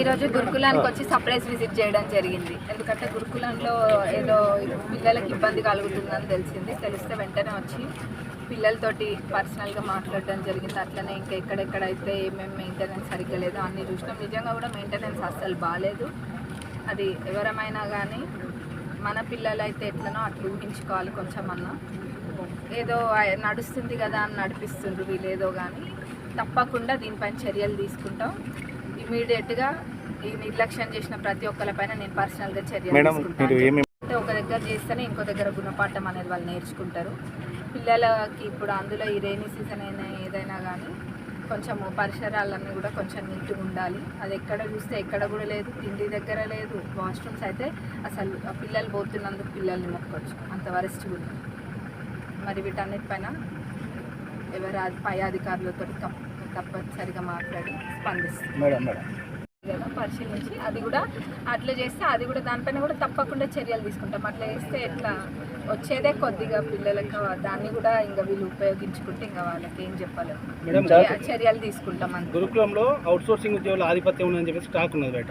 ఈరోజు గురుకులానికి వచ్చి surprise visit చేయడం జరిగింది. ఎందుకంటే గురుకులంలో ఏదో పిల్లలకి ఇబ్బంది కలుగుతుందని తెలిసింది. తెలిస్తే వెంటనే వచ్చి పిల్లలతోటి పర్సనల్గా మాట్లాడడం జరిగింది. అట్లనే ఇంకా ఎక్కడెక్కడైతే ఏమేమి మెయింటెనెన్స్ సరిగ్గా లేదో అన్నీ చూసినాం. నిజంగా కూడా మెయింటెనెన్స్ అస్సలు బాగాలేదు అది ఎవరమైనా కానీ మన పిల్లలు అయితే ఎట్లనో అట్లా ఊహించుకోవాలి కొంచెం అన్నా ఏదో నడుస్తుంది కదా అని నడిపిస్తుండ్రు వీళ్ళేదో కానీ తప్పకుండా దీనిపైన చర్యలు తీసుకుంటాం. ఇమీడియట్గా ఈ నిర్లక్ష్యం చేసిన ప్రతి ఒక్కరిపైన నేను పర్సనల్గా అంటే ఒక దగ్గర చేస్తేనే ఇంకో దగ్గర గుణపాఠం అనేది వాళ్ళు నేర్చుకుంటారు. పిల్లలకి ఇప్పుడు అందులో ఈ రైనీ సీజన్ అయినా ఏదైనా కానీ కొంచెం పరిసరాలన్నీ కూడా కొంచెం నీట్గా ఉండాలి. అది ఎక్కడ చూస్తే ఎక్కడ కూడా లేదు తిండి దగ్గర లేదు వాష్రూమ్స్ అయితే అసలు పిల్లలు పోతున్నందుకు పిల్లల్ని మొక్కొచ్చు అంత వరస్ట్ ఉంది మరి వీటన్నిటిపైన ఎవరు పై అధికారులతో తప్పనిసరిగా మాట్లాడి స్పందిస్తారు మేడం మేడం. కదా పరిశీలించి అది కూడా అట్లా చేస్తే అది కూడా దానిపైన కూడా తప్పకుండా చర్యలు తీసుకుంటాం. అట్లా చేస్తే ఎట్లా వచ్చేదే కొద్దిగా పిల్లలకు దాన్ని కూడా ఇంకా వీళ్ళు ఉపయోగించుకుంటే ఇంకా వాళ్ళకి ఏం చెప్పలేము ఏ చర్యలు తీసుకుంటాం అంతే. గురుకులంలో అవుట్ సోర్సింగ్ ఉద్యోగుల ఆధిపత్యం ఉందని చెప్పేసి స్టాక్ ఉన్నది బయట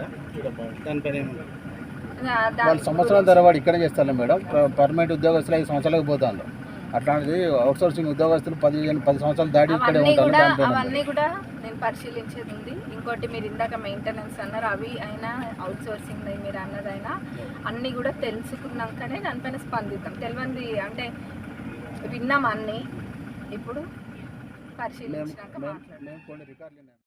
దానిపైన ఏమన్నా సంవత్సరాల తరబడి ఇక్కడే చేస్తారు మేడం. పర్మనెంట్ ఉద్యోగస్తులు ఐదు సంవత్సరాలకు పోతారు అట్లాంటిది అవుట్సోర్సింగ్ ఉద్యోగస్తులు పదిహేను పది సంవత్సరాలు దాటి ఇక్కడే ఉంటారు అవన్నీ కూడా నేను పరిశీలించేది ఉంది. ఇంకోటి మీరు ఇందాక మెయింటెనెన్స్ అన్నారు అవి అయినా అవుట్ సోర్సింగ్ మీరు అన్నదైనా అన్నీ కూడా తెలుసుకున్నాకనే దానిపైన స్పందిద్దాం. తెలియంది అంటే విన్నాం అన్నీ. ఇప్పుడు పరిశీలించినాక మేము